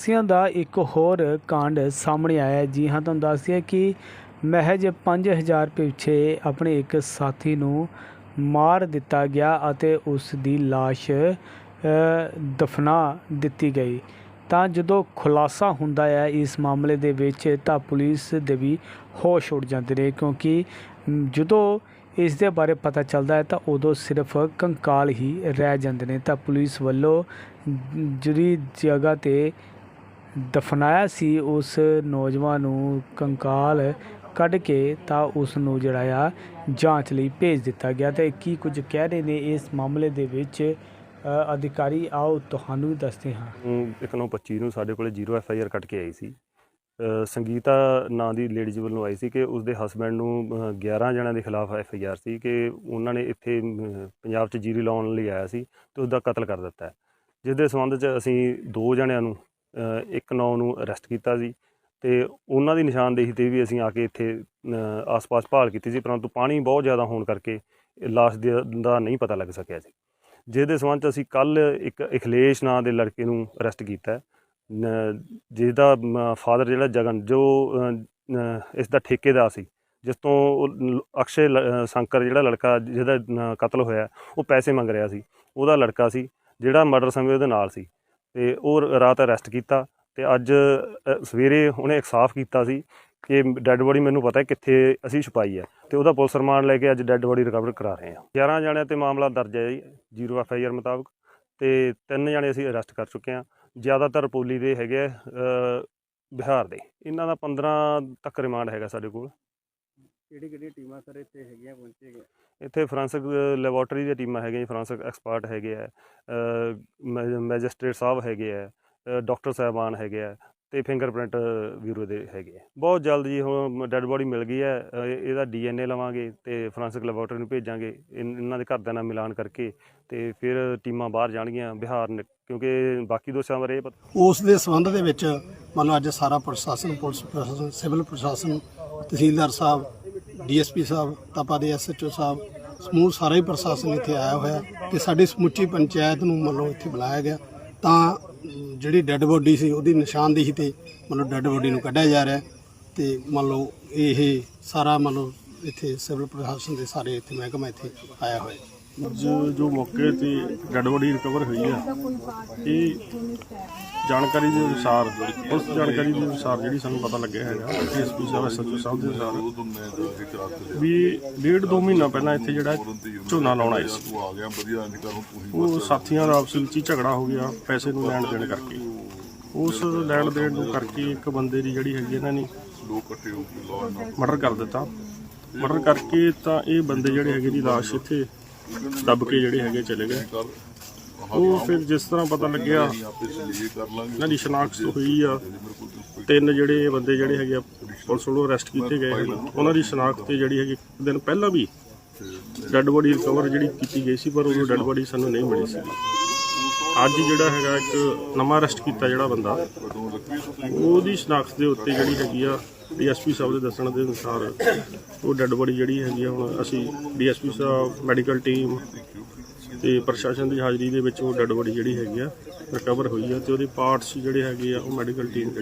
ਹਾਦਸਿਆਂ ਦਾ ਇੱਕ ਹੋਰ ਕਾਂਡ ਸਾਹਮਣੇ ਆਇਆ ਜੀ ਹਾਂ, ਤੁਹਾਨੂੰ ਦੱਸ ਦਈਏ ਕਿ ਮਹਿਜ 5000 ਰੁਪਏ ਪਿੱਛੇ ਆਪਣੇ ਇੱਕ ਸਾਥੀ ਨੂੰ ਮਾਰ ਦਿੱਤਾ ਗਿਆ ਅਤੇ ਉਸ ਦੀ ਲਾਸ਼ ਦਫਨਾ ਦਿੱਤੀ ਗਈ। ਤਾਂ ਜਦੋਂ ਖੁਲਾਸਾ ਹੁੰਦਾ ਹੈ, ਇਸ ਮਾਮਲੇ ਦੇ ਵਿੱਚ ਤਾਂ ਪੁਲਿਸ ਦੇ ਵੀ ਹੋਸ਼ ਉੱਡ ਜਾਂਦੇ ਨੇ ਕਿਉਂਕਿ ਜਦੋਂ ਇਸ ਦੇ ਬਾਰੇ ਪਤਾ ਚੱਲਦਾ ਹੈ ਤਾਂ ਉਦੋਂ ਸਿਰਫ ਕੰਕਾਲ ਹੀ ਰਹਿ ਜਾਂਦੇ ਨੇ। ਤਾਂ ਪੁਲਿਸ ਵੱਲੋਂ ਜਿਹੜੀ ਜਗ੍ਹਾ ਤੇ ਦਫਨਾਇਆ ਸੀ ਉਸ ਨੌਜਵਾਨ ਨੂੰ ਕੰਕਾਲ ਕੱਢ ਕੇ ਤਾਂ ਉਸ ਨੂੰ ਜਿਹੜਾ ਆ ਜਾਂਚ ਲਈ ਭੇਜ ਦਿੱਤਾ ਗਿਆ ਤੇ ਕੀ ਕੁਝ ਕਹਿ ਰਹੇ ਨੇ ਇਸ ਮਾਮਲੇ ਦੇ ਵਿੱਚ? ਅਧਿਕਾਰੀ ਆਓ ਤੁਹਾਨੂੰ ਵੀ ਦੱਸਦੇ ਹਾਂ। ਨੂੰ ਇੱਕ ਨੌ 25 ਨੂੰ ਸਾਡੇ ਕੋਲੇ ਜੀਰੋ ਐਫ ਆਈ ਆਰ ਕੱਟ ਕੇ ਆਈ ਸੀ। ਸੰਗੀਤਾ ਨਾਂ ਦੀ ਲੇਡੀਜ਼ ਵੱਲੋਂ ਆਈ ਸੀ ਕਿ ਉਸਦੇ ਹਸਬੰਡ ਨੂੰ ਅ, 11 ਜਣਿਆਂ ਦੇ ਖਿਲਾਫ ਐਫ ਆਈ ਆਰ ਸੀ ਕਿ ਉਹਨਾਂ ਨੇ ਇੱਥੇ ਪੰਜਾਬ 'ਚ ਜੀਰੀ ਲਾਉਣ ਲਈ ਆਇਆ ਸੀ ਤੇ ਉਸਦਾ ਕਤਲ ਕਰ ਦਿੱਤਾ ਜਿਸ ਦੇ ਸੰਬੰਧ 'ਚ ਅਸੀਂ ਦੋ ਜਣਿਆਂ ਨੂੰ ਇੱਕ ਨੌ ਨੂੰ ਅਰੈਸਟ ਕੀਤਾ ਸੀ ਤੇ ਉਹਨਾਂ ਦੀ ਨਿਸ਼ਾਨਦੇਹੀ ਤੇ ਵੀ ਅਸੀਂ ਆ ਕੇ ਇੱਥੇ ਆਸ-ਪਾਸ ਭਾਲ ਕੀਤੀ ਸੀ ਪਰੰਤੂ ਪਾਣੀ ਬਹੁਤ ਜ਼ਿਆਦਾ ਹੋਣ ਕਰਕੇ ਲਾਸ਼ ਦੇ- ਦਾ ਨਹੀਂ ਪਤਾ ਲੱਗ ਸਕਿਆ ਸੀ। ਜਿਸ ਦੇ ਸੰਬੰਧ 'ਚ ਅਸੀਂ ਕੱਲ ਇੱਕ ਇਖਲੇਸ਼ ਨਾਂ ਦੇ ਲੜਕੇ ਨੂੰ ਅਰੈਸਟ ਕੀਤਾ। ਹੈ ਨ- ਜਿਹਦਾ ਫਾਦਰ ਜਿਹੜਾ ਜਗਨ ਜੋ ਅ, ਇਸ ਦਾ ਠੇਕੇਦਾਰ ਸੀ ਜਿਸ ਤੋਂ ਉਹ ਲ- ਅਕਸ਼ੇ ਲ- ਸ਼ੰਕਰ ਜਿਹੜਾ ਲੜਕਾ ਜਿਹਦਾ ਕਤਲ ਹੋਇਆ ਉਹ ਪੈਸੇ ਮੰਗ ਰਿਹਾ ਸੀ। ਉਹਦਾ ਲੜਕਾ ਸੀ ਜਿਹੜਾ ਮਰਡਰ ਸਮੇਂ ਉਹਦੇ ਨਾਲ ਸੀ। ਤੇ ਉਹ ਰਾਤ ਅਰੈਸਟ ਕੀਤਾ ਤੇ ਅੱਜ ਸਵੇਰੇ ਉਹਨੇ ਇਨਸਾਫ ਕੀਤਾ ਸੀ ਕਿ ਡੈੱਡ ਬੋਡੀ ਮੈਨੂੰ ਪਤਾ ਹੈ ਕਿੱਥੇ ਅਸੀਂ ਛੁਪਾਈ ਹੈ ਤੇ ਉਹਦਾ ਪੁਲਿਸ ਰਿਮਾਂਡ ਲੈ ਕੇ ਅੱਜ ਡੈੱਡ ਬੋਡੀ ਰਿਕਵਰ ਕਰਾ ਰਹੇ ਹਾਂ। 11 ਜਣਿਆਂ ਤੇ ਮਾਮਲਾ ਦਰਜ ਹੈ ਜੀ ਜ਼ੀਰੋ ਐਫ ਆਈ ਆਰ ਮੁਤਾਬਕ ਤੇ ਤਿੰਨ ਜਣੇ ਅਸੀਂ ਅਰੈਸਟ ਕਰ ਚੁੱਕੇ ਹਾਂ ਜ਼ਿਆਦਾਤਰ ਪੋਲੀ ਦੇ ਹੈਗੇ ਆ, ਬਿਹਾਰ ਦੇ। ਇਹਨਾਂ ਦਾ 15 ਤੱਕ ਰਿਮਾਂਡ ਹੈਗਾ ਸਾਡੇ ਕੋਲ। ਕਿਹੜੀ ਕਿਹੜੀ ਟੀਮਾਂ ਸਰ ਇੱਥੇ ਹੈਗੀਆਂ ਪਹੁੰਚੇ ਗਏ ਇੱਥੇ ਫੋਰੈਂਸਿਕ ਲੈਬੋਰਟਰੀ ਦੀਆਂ ਟੀਮਾਂ ਹੈਗੀਆਂ ਫੋਰੈਂਸਿਕ ਐਕਸਪਰਟ ਹੈਗੇ ਆ ਮੈਜਿਸਟ੍ਰੇਟ ਸਾਹਿਬ ਹੈਗੇ ਆ ਡਾਕਟਰ ਸਾਹਿਬਾਨ ਹੈਗੇ ਆ ਤੇ ਫਿੰਗਰਪ੍ਰਿੰਟ ਬਿਊਰੋ ਦੇ ਹੈਗੇ ਆ। ਬਹੁਤ ਜਲਦ ਜੀ ਹੁਣ ਡੈੱਡ ਬੋਡੀ ਮਿਲ ਗਈ ਹੈ ਇਹਦਾ ਡੀਐਨਏ ਲਵਾਂਗੇ ਤੇ ਫੋਰੈਂਸਿਕ ਲੈਬੋਰਟਰੀ ਨੂੰ ਭੇਜਾਂਗੇ ਇਹਨਾਂ ਦੇ ਘਰਦਿਆਂ ਨਾਲ ਮਿਲਾਨ ਕਰਕੇ ਤੇ ਫਿਰ ਟੀਮਾਂ ਬਾਹਰ ਜਾਣਗੀਆਂ ਬਿਹਾਰ ਨ- ਕਿਉਂਕਿ ਬਾਕੀ ਦੋਸ਼ਾਂ ਬਾਰੇ ਇਹ ਪਤਾ ਉਸ ਦੇ ਸੰਬੰਧ ਦੇ ਵਿੱਚ ਮੰਨ ਲਓ ਅੱਜ ਸਾਰਾ ਪ੍ਰਸ਼ਾਸਨ ਪੁਲਿਸ ਪ੍ਰਸ਼ਾਸਨ ਸਿਵਲ ਪ੍ਰਸ਼ਾਸਨ ਤਹਿਸੀਲਦਾਰ ਸਾਹਿਬ ਡੀਐਸਪੀ ਸਾਹਿਬ ਤਪਾ ਦੇ ਐਸਐਚਓ ਸਾਹਿਬ, ਸਮੂਹ ਸਾਰਾ ਹੀ ਪ੍ਰਸ਼ਾਸਨ ਇੱਥੇ ਆਇਆ ਹੋਇਆ ਤੇ ਸਾਡੀ ਸਮੁੱਚੀ ਪੰਚਾਇਤ ਨੂੰ ਮੰਨ ਲਓ ਇੱਥੇ ਬੁਲਾਇਆ ਗਿਆ। ਤਾਂ ਜਿਹੜੀ ਡੈੱਡ ਬੋਡੀ ਸੀ, ਉਹਦੀ ਨਿਸ਼ਾਨਦੇਹੀ ਤੇ ਮਤਲਬ ਡੈੱਡ ਬੋਡੀ ਨੂੰ ਕੱਢਿਆ ਜਾ ਰਿਹਾ ਹੈ ਤੇ ਮੰਨ ਲਓ ਇਹ ਸਾਰਾ ਮੰਨ ਲਓ ਇੱਥੇ ਸਿਵਲ ਪ੍ਰਸ਼ਾਸਨ ਦੇ ਸਾਰੇ ਇੱਥੇ ਮਹਿਕਮਾ ਇੱਥੇ ਆਇਆ ਹੋਇਆ ਹੈ ਜੋ ਮੌਕੇ ਤੇ ਡੈੱਡ ਬੋਡੀ ਰਿਕਵਰ ਹੋਈ ਹੈ ਇਹ ਜਾਣਕਾਰੀ ਦੇ ਅਨੁਸਾਰ ਉਸ ਜਾਣਕਾਰੀ ਦੇ ਅਨੁਸਾਰ ਜਿਹੜੀ ਸਾਨੂੰ ਪਤਾ ਲੱਗਿਆ ਹੈਗਾ ਐਸਪੀ ਸਾਹਿਬ, ਐਸਐਚਓ ਸਾਹਿਬ ਦੇ ਅਨੁਸਾਰ, ਵੀ ਡੇਢ ਦੋ ਮਹੀਨਾ ਪਹਿਲਾਂ ਇੱਥੇ ਜਿਹੜਾ ਝੋਨਾ ਲਾਉਣ ਆਏ ਸੀ। ਉਹ ਸਾਥੀਆਂ ਦਾ ਆਪਸ ਵਿੱਚ ਝਗੜਾ ਹੋ ਗਿਆ, ਪੈਸੇ ਨੂੰ ਲੈਣ ਦੇਣ ਕਰਕੇ। ਉਸ ਲੈਣ ਦੇਣ ਨੂੰ ਕਰਕੇ ਇੱਕ ਬੰਦੇ ਦੀ ਜਿਹੜੀ ਹੈਗੀ ਇਹਨਾਂ ਨੇ ਲੋਕ ਮਰਡਰ ਕਰ ਦਿੱਤਾ। ਮਰਡਰ ਕਰਕੇ ਤਾਂ ਇਹ ਬੰਦੇ ਜਿਹੜੇ ਹੈਗੇ ਦੀ ਲਾਸ਼ ਇੱਥੇ ਦੱਬ ਕੇ ਜਿਹੜੇ ਹੈਗੇ ਚਲੇ ਗਏ। ਉਹ ਫਿਰ ਜਿਸ ਤਰ੍ਹਾਂ ਪਤਾ ਲੱਗਿਆ, ਇਹਨਾਂ ਦੀ ਸ਼ਨਾਖਤ ਹੋਈ ਆ। ਤਿੰਨ ਜਿਹੜੇ ਬੰਦੇ ਜਿਹੜੇ ਹੈਗੇ ਆ, ਪੁਲਿਸ ਵੱਲੋਂ ਅਰੈਸਟ ਕੀਤੇ ਗਏ ਹਨ। ਉਹਨਾਂ ਦੀ ਸ਼ਨਾਖਤ ਤੇ ਜਿਹੜੀ ਹੈਗੀ, ਇੱਕ ਦਿਨ ਪਹਿਲਾਂ ਵੀ ਡੈੱਡ ਬੋਡੀ ਰਿਕਵਰ ਜਿਹੜੀ ਕੀਤੀ ਗਈ ਸੀ, ਪਰ ਉਹ ਡੈੱਡ ਬੋਡੀ ਸਾਨੂੰ ਨਹੀਂ ਮਿਲੀ ਸੀ। ਅੱਜ ਜਿਹੜਾ ਹੈਗਾ, ਇੱਕ ਨਵਾਂ ਅਰੈਸਟ ਕੀਤਾ ਜਿਹੜਾ ਬੰਦਾ, ਉਹਦੀ ਸ਼ਨਾਖਤ ਦੇ ਉੱਤੇ ਜਿਹੜੀ ਹੈਗੀ ਆ ਡੀਐਸਪੀ ਸਾਹਿਬ ਦੇ ਦੱਸਣ ਦੇ ਅਨੁਸਾਰ ਉਹ ਡੈੱਡ ਬੋਡੀ ਜਿਹੜੀ ਹੈਗੀ ਆ, ਹੁਣ ਅਸੀਂ ਡੀਐਸਪੀ ਸਾਹਿਬ, ਮੈਡੀਕਲ ਟੀਮ ਤੇ ਪ੍ਰਸ਼ਾਸਨ ਦੀ ਹਾਜ਼ਰੀ ਦੇ ਵਿੱਚ ਉਹ ਡੈੱਡ ਬੋਡੀ ਜਿਹੜੀ ਹੈਗੀ ਆ ਰਿਕਵਰ ਹੋਈ ਆ ਤੇ ਉਹਦੇ ਪਾਰਟਸ ਜਿਹੜੇ ਹੈਗੇ ਆ, ਉਹ ਮੈਡੀਕਲ ਟੀਮ ਜਿਹੜੀ